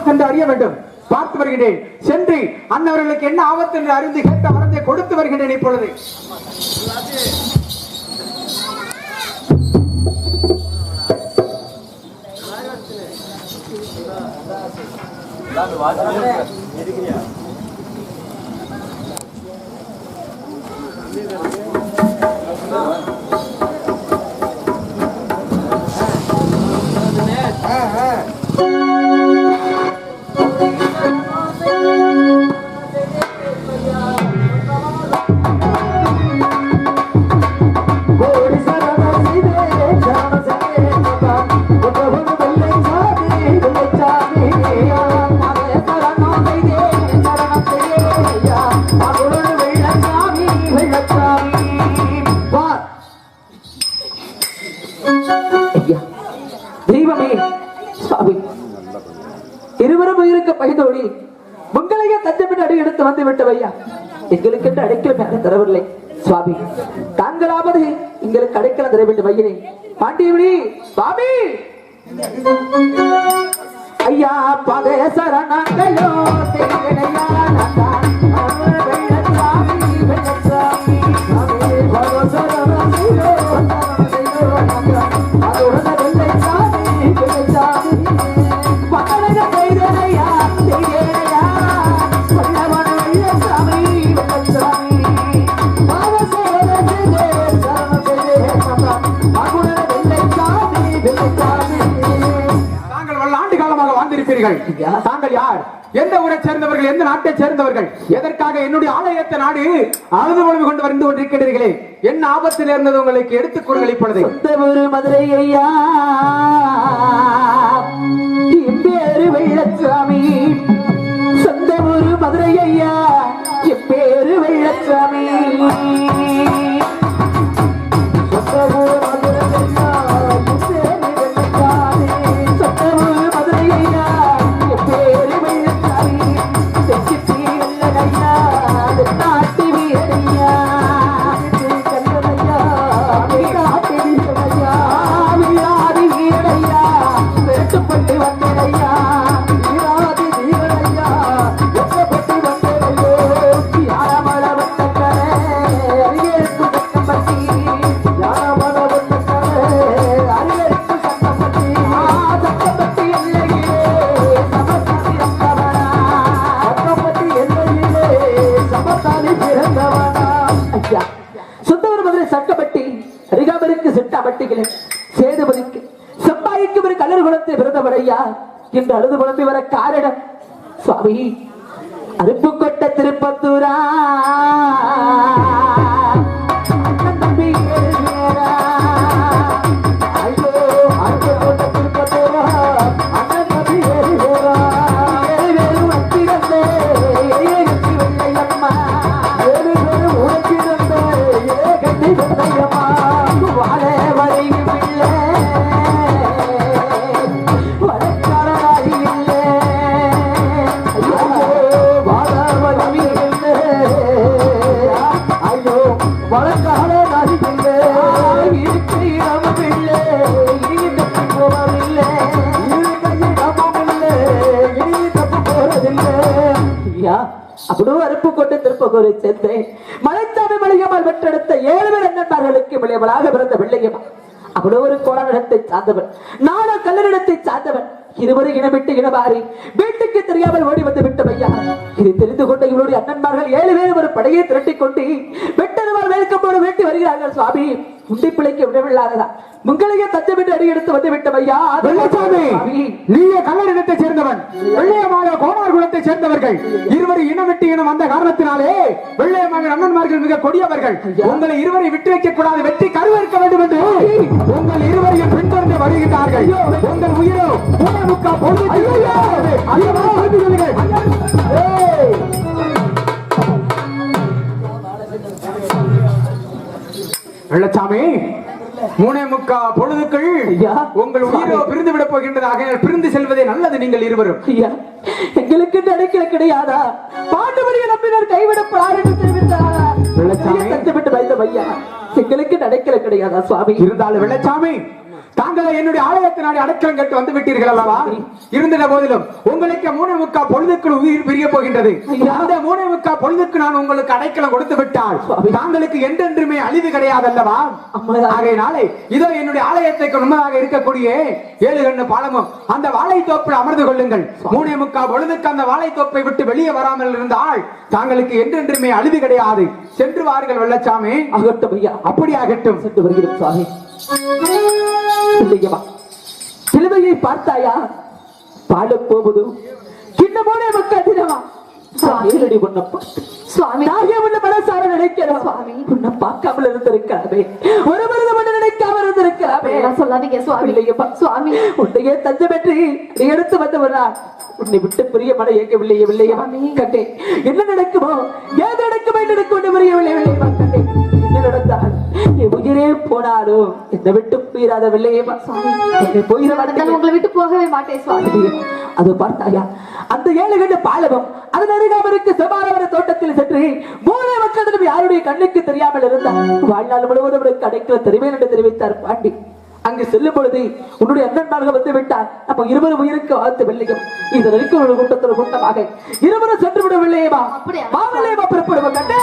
ஆபத்து என்று அறிய வேண்டும். பார்த்து வருகிறேன். சென்று அன்னவர்களுக்கு என்ன ஆபத்து என்று அறிந்து கேட்ட மருந்தை கொடுத்து வருகிறேன் இப்பொழுது. கோடி தெய்வமே சுவாமி. இருவரும் உயிருக்கு பகிர்ந்தோடி. உங்களையே தஞ்சமிட்டு அடி எடுத்து வந்து விட்டவையா எங்களுக்கு என்று அடைக்கல மேல தரவில்லை. சுவாமி தாங்களாவது எங்களுக்கு அடைக்கல தர வேண்டும் ஐயனே. பாண்டியவிடி சுவாமி. ஐயா பதே சரணங்களோ செய்கையா பல ஆண்டு காலமாக வாழ்ந்திருப்பீர்கள். தாங்கள் யார்? எந்த ஊரை சேர்ந்தவர்கள்? எந்த நாட்டை சேர்ந்தவர்கள்? எதற்காக என்னுடைய ஆலயத்தை நாடு அழுது பொழுது கொண்டு வந்து கொண்டிருக்கிறீர்களே என்ன ஆபத்தில் இருந்தது உங்களுக்கு? எடுத்துக் கூறுங்கள் இப்பொழுது. ஒரு மதுரை ஐயா. பிறந்தவர் ஐயா பிறந்தவரையா? என்று அழுது புலம்பி வர காரணம்? சுவாமி அருப்புக்கொட்ட திருப்பத்தூரா? ஐயா, அறுப்பு கொண்டு திருப்பகூரை சேர்ந்தேன். மலைச்சாமி மலையம்மாள் பெற்றெடுத்த ஏழு பேர் அண்ணன்மார்களுக்கு விளையவளாக பிறந்த பிள்ளையம்மா. அப்படியே ஒரு கோலனிடத்தை சார்ந்தவன் நானும் கல்லறிடத்தை சார்ந்தவன் இருவரும் இனமிட்டு இனமாறி வீட்டுக்கு தெரியாமல் ஓடி வந்து விட்ட ஐயா இதை தெரிந்து கொண்ட இவருடைய அண்ணன்மார்கள் ஏழு பேர் ஒரு படையை திரட்டிக் கொண்டு வெட்டருவார் வேலைக்கப்போடு வேட்டி வருகிறார்கள் சுவாமி. உண்டி பிள்ளைக்கு விடவில்லாததா? உங்களையே தச்சமிட்டு அடி எடுத்து வந்து விட்ட ஐயா வெள்ளச்சாமி நீயே கல்லறிடத்தை சேர்ந்தவன். வெள்ளையமாக கோனார் குலத்தை சேர்ந்தவர்கள். இருவரும் இனம் விட்டு இனம் வந்த காரணத்தினாலே வெள்ளையமாக அண்ணன்மார்கள் மிக கொடியவர்கள். உங்களை இருவரை விட்டு வைக்க கூடாது வெற்றி கருவறுக்க வேண்டும் என்று உங்கள் இருவரையும் வருகிறார்கள். உங்கள் உயிரோ பொழுது ஏய்! வெள்ளச்சாமி மூணே முக்கா பொழுதுக்குள் ஐயா. உங்கள் உயிரோ பிரிந்து விட போகின்றதாக பிரிந்து செல்வதே நல்லது நீங்கள் இருவரும். ஐயா! எங்களுக்கு நடக்கல கிடையாதா? பாண்டுமணியை நம்பினர் கைவிடப்படார் என்று தெரிவித்தாரா? வெள்ளச்சாமி. வைத்த ஐயா எங்களுக்கு நடக்கல கிடையாதா சுவாமி? இருந்தாலும் வெள்ளச்சாமி! தாங்களை என்னுடைய ஆலயத்தினாடி அடைக்கலம் கேட்டு வந்து விட்டீர்கள் அல்லவா? இருந்த போதிலும் உங்களுக்கு மூணே முக்கா பொழுதுக்குள் உயிர் பிரிய போகின்றது. அந்த மூணே முக்கா பொழுதுக்கு நான் உங்களுக்கு அடைக்கலம் கொடுத்து விட்டால் தாங்களுக்கு என்றென்றுமே அழிவு கிடையாது அல்லவா. ஆகையினாலே இதோ என்னுடைய ஆலயத்துக்கு உண்மையாக இருக்கக்கூடிய ஏழு கண்ணு பாலமும் அந்த வாழைத்தோப்பில் அமர்ந்து கொள்ளுங்கள். மூணே முக்கா பொழுதுக்கு அந்த வாழைத்தோப்பை விட்டு வெளியே வராமல் இருந்தால் தாங்களுக்கு என்றென்றுமே அழிவு கிடையாது. சென்று வாருங்கள் வெள்ளச்சாமி. ஆகட்டும் ஐயா. அப்படி ஆகட்டும் சென்று வருகிறோம் சுவாமி. இல்லையம்மா சிலுவையை பார்த்தாயா? பாட போவது கிண்ணமோனே மக்கள் தினமா? ஏழடி உன்னை சுவாமி. நானே உன்னை மனசார நினைக்கிறோம். சுவாமி. உன்னை பார்க்காமல் இருந்திருக்கலாமே ஒரு மனித இருந்திருக்கலாமே அப்படியெல்லாம் சொல்லாதீங்க சுவாமி. இல்லையப்பா. சுவாமி. உன்னையே பெற்று நீ எடுத்து வந்தவனா உன்னை விட்டு பிரிய மன இயக்கவில்லையே வில்லையா சுவாமி. கட்டே. என்ன நடக்குமோ ஏது நடக்குமோ நடக்கும் என்று புரியவில்லை என்ன நடந்தால் என் உயிரே போனாலும் என்னை விட்டு போயிராத வில்லையம்மா என்னை போயிட நடந்தாலும் உங்களை விட்டு போகவே மாட்டேன் சுவாமி. அது பார்த்தாயா? அந்த ஏழு கண்ட பாலகம் அதன் அருகாமலுக்கு செபாரவர தோட்டத்தில் சென்று மூளை மக்களிடம் யாருடைய கண்ணுக்கு தெரியாமல் இருந்தார். வாழ்நாள் முழுவதும் அடைக்கல தெரிவேன் என்று தெரிவித்தார் பாண்டி. அங்கு செல்லும் பொழுது உன்னுடைய அண்ணன்மார்கள் வந்து விட்டார். அப்ப இருவரும் உயிருக்கு வாழ்த்து வெள்ளையும் இது வரைக்கும் ஒரு கூட்டத்தில் கூட்டமாக இருவரும் சென்று விட வெள்ளையமா அப்படியா? மாவல்லையமா புறப்படுவோம் கண்டே?